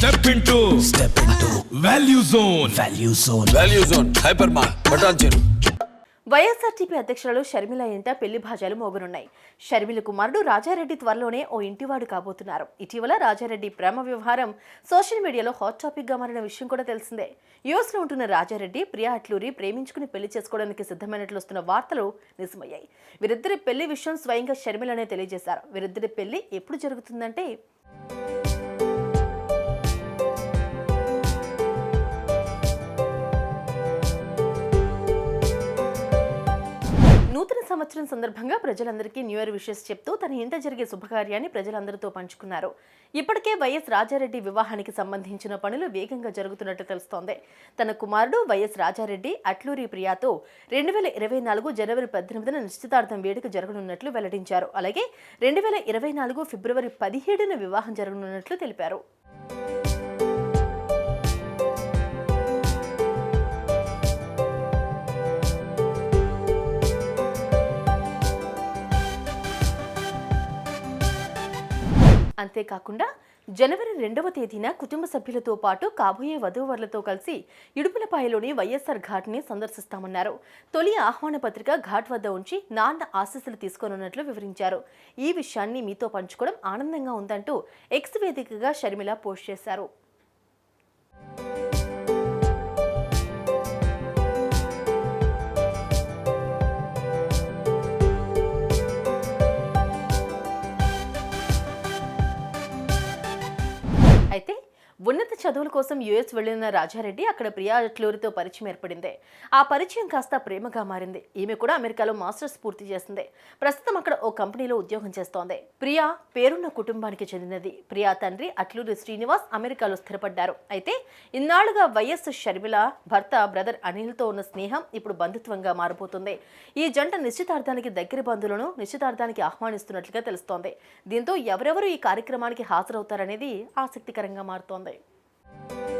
Step into step into value zone value zone value zone hyper మార్ బటాన్ చెరు వైఎస్ఆర్టీపీ అధ్యక్షురాలు షర్మిల ఇంట పెళ్ళి భాజాలు మోగనున్నాయి. షర్మిల కుమారుడు రాజారెడ్డి త్వరలోనే ఓ ఇంటివాడు కాబోతున్నారు. ఇటీవల రాజారెడ్డి ప్రేమ వ్యవహారం సోషల్ మీడియాలో హాట్ టాపిక్గా మారిన విషయం కూడా తెలిసిందే. యుఎస్లో ఉంటున్న రాజారెడ్డి ప్రియా అట్లూరి ప్రేమించుకుని పెళ్ళి చేసుకోవడానికి సిద్ధమైనట్లు వస్తున్న వార్తలు నిజమయ్యాయి. వీరిద్దరి పెళ్ళి విషయం స్వయంగా షర్మిలనే తెలియజేశారు. వీరిద్దరి పెళ్ళి ఎప్పుడు జరుగుతుందంటే నూతన సంవత్సరం సందర్భంగా ప్రజలందరికీ న్యూ ఇయర్ విషెస్ చెప్తూ తన ఇంట జరిగే శుభకార్యాన్ని ప్రజలందరితో పంచుకున్నారు. ఇప్పటికే వైఎస్ రాజారెడ్డి వివాహానికి సంబంధించిన పనులు వేగంగా జరుగుతున్నట్టు తెలుస్తోంది. తన కుమారుడు వైఎస్ రాజారెడ్డి అట్లూరి ప్రియాతో రెండు వేల ఇరవై నాలుగు జనవరి పద్దెనిమిదిన నిశ్చితార్థం వేడుక జరగనున్నట్లు వెల్లడించారు. అలాగే రెండు వేల ఇరవై నాలుగు ఫిబ్రవరి పదిహేడున వివాహం జరగనున్నట్లు తెలిపారు. అంతేకాకుండా జనవరి రెండవ తేదీన కుటుంబ సభ్యులతో పాటు కాబోయే వధూవరులతో కలిసి ఇడుపులపాయలోని వైఎస్ఆర్ ఘాట్ని సందర్శిస్తామన్నారు. తొలి ఆహ్వాన పత్రిక ఘాట్ వద్ద ఉంచి నాన్న ఆశీస్సులు తీసుకోనున్నట్లు వివరించారు. ఈ విషయాన్ని మీతో పంచుకోవడం ఆనందంగా ఉందంటూ ఎక్స్ వేదికగా షర్మిల పోస్ట్ చేశారు. అయితే ఉన్నత చదువుల కోసం యుఎస్ వెళ్ళిన రాజారెడ్డి అక్కడ ప్రియా అట్లూరితో పరిచయం ఏర్పడింది. ఆ పరిచయం కాస్త ప్రేమగా మారింది. ఈమె కూడా అమెరికాలో మాస్టర్స్ పూర్తి చేసింది. ప్రస్తుతం అక్కడ ఓ కంపెనీలో ఉద్యోగం చేస్తోంది. ప్రియా పేరున్న కుటుంబానికి చెందినది. ప్రియా తండ్రి అట్లూరి శ్రీనివాస్ అమెరికాలో స్థిరపడ్డారు. అయితే ఇన్నాళ్ళుగా వైఎస్ షర్మిల భర్త బ్రదర్ అనిల్తో ఉన్న స్నేహం ఇప్పుడు బంధుత్వంగా మారిపోతుంది. ఈ జంట నిశ్చితార్థానికి దగ్గర బంధువులను నిశ్చితార్థానికి ఆహ్వానిస్తున్నట్లుగా తెలుస్తోంది. దీంతో ఎవరెవరు ఈ కార్యక్రమానికి హాజరవుతారనేది ఆసక్తికరంగా మారుతోంది. Thank you